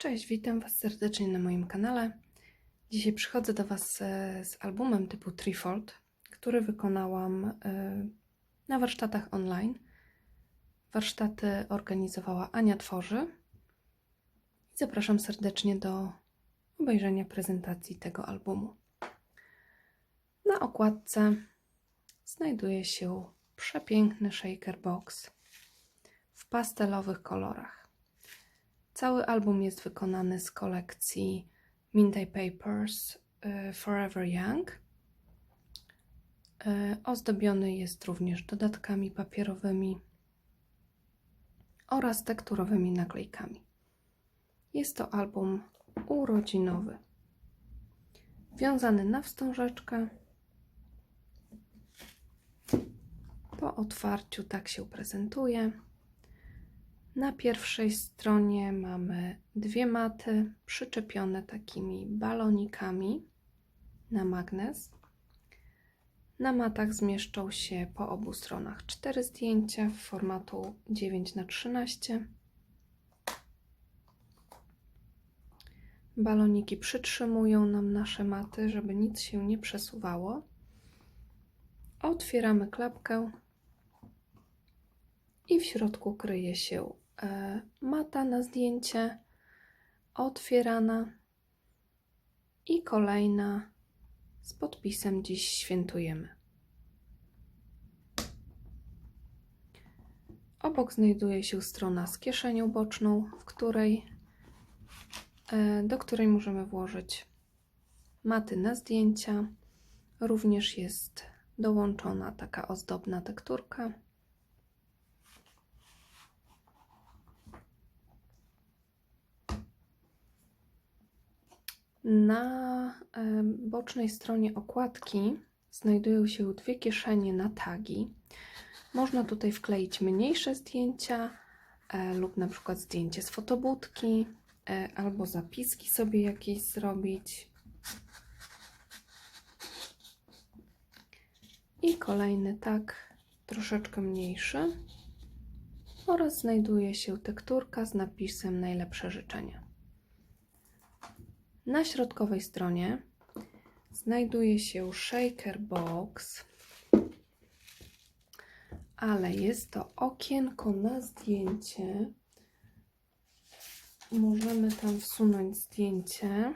Cześć, witam Was serdecznie na moim kanale. Dzisiaj przychodzę do Was e, z albumem typu Threefold, który wykonałam e, na warsztatach online. Warsztaty organizowała Ania Tworzy. Zapraszam serdecznie do obejrzenia prezentacji tego albumu. Na okładce znajduje się przepiękny shaker box w pastelowych kolorach. Cały album jest wykonany z kolekcji Minty Papers y, Forever Young. Y, Ozdobiony jest również dodatkami papierowymi oraz tekturowymi naklejkami. Jest to album urodzinowy, wiązany na wstążeczkę. Po otwarciu tak się prezentuje. Na pierwszej stronie mamy dwie maty przyczepione takimi balonikami na magnes. Na matach zmieszczą się po obu stronach cztery zdjęcia w formatu 9 na 13 Baloniki przytrzymują nam nasze maty, żeby nic się nie przesuwało. Otwieramy klapkę i w środku kryje się e, mata na zdjęcie, otwierana i kolejna z podpisem Dziś świętujemy. Obok znajduje się strona z kieszenią boczną, w której, e, do której możemy włożyć maty na zdjęcia. Również jest dołączona taka ozdobna tekturka. Na bocznej stronie okładki znajdują się dwie kieszenie na tagi. Można tutaj wkleić mniejsze zdjęcia e, lub na przykład zdjęcie z fotobudki e, albo zapiski sobie jakieś zrobić. I kolejny tag troszeczkę mniejszy oraz znajduje się tekturka z napisem najlepsze życzenia. Na środkowej stronie znajduje się shaker box, ale jest to okienko na zdjęcie. Możemy tam wsunąć zdjęcie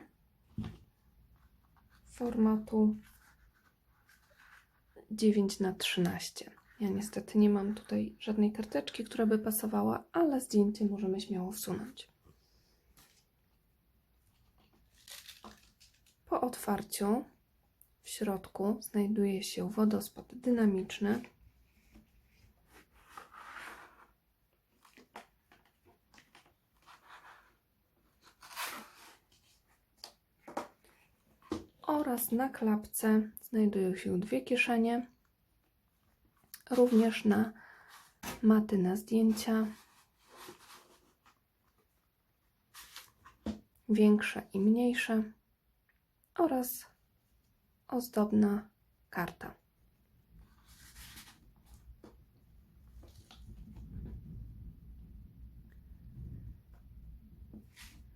formatu 9 na 13. Ja niestety nie mam tutaj żadnej karteczki, która by pasowała, ale zdjęcie możemy śmiało wsunąć. Po otwarciu w środku znajduje się wodospad dynamiczny. Oraz na klapce znajdują się dwie kieszenie, również na maty na zdjęcia, większe i mniejsze oraz ozdobna karta.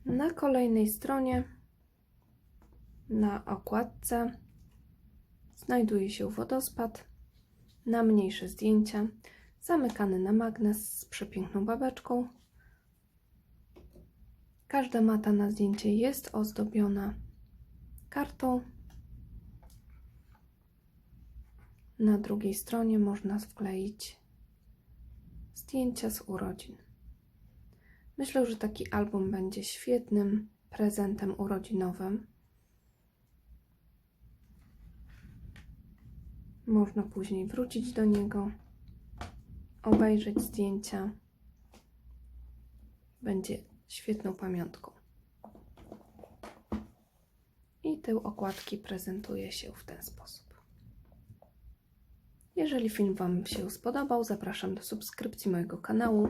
Na kolejnej stronie, na okładce, znajduje się wodospad na mniejsze zdjęcia, zamykany na magnes z przepiękną babeczką. Każda mata na zdjęcie jest ozdobiona kartą. Na drugiej stronie można wkleić zdjęcia z urodzin. Myślę, że taki album będzie świetnym prezentem urodzinowym. Można później wrócić do niego, obejrzeć zdjęcia. Będzie świetną pamiątką. I tył okładki prezentuje się w ten sposób. Jeżeli film Wam się spodobał, zapraszam do subskrypcji mojego kanału.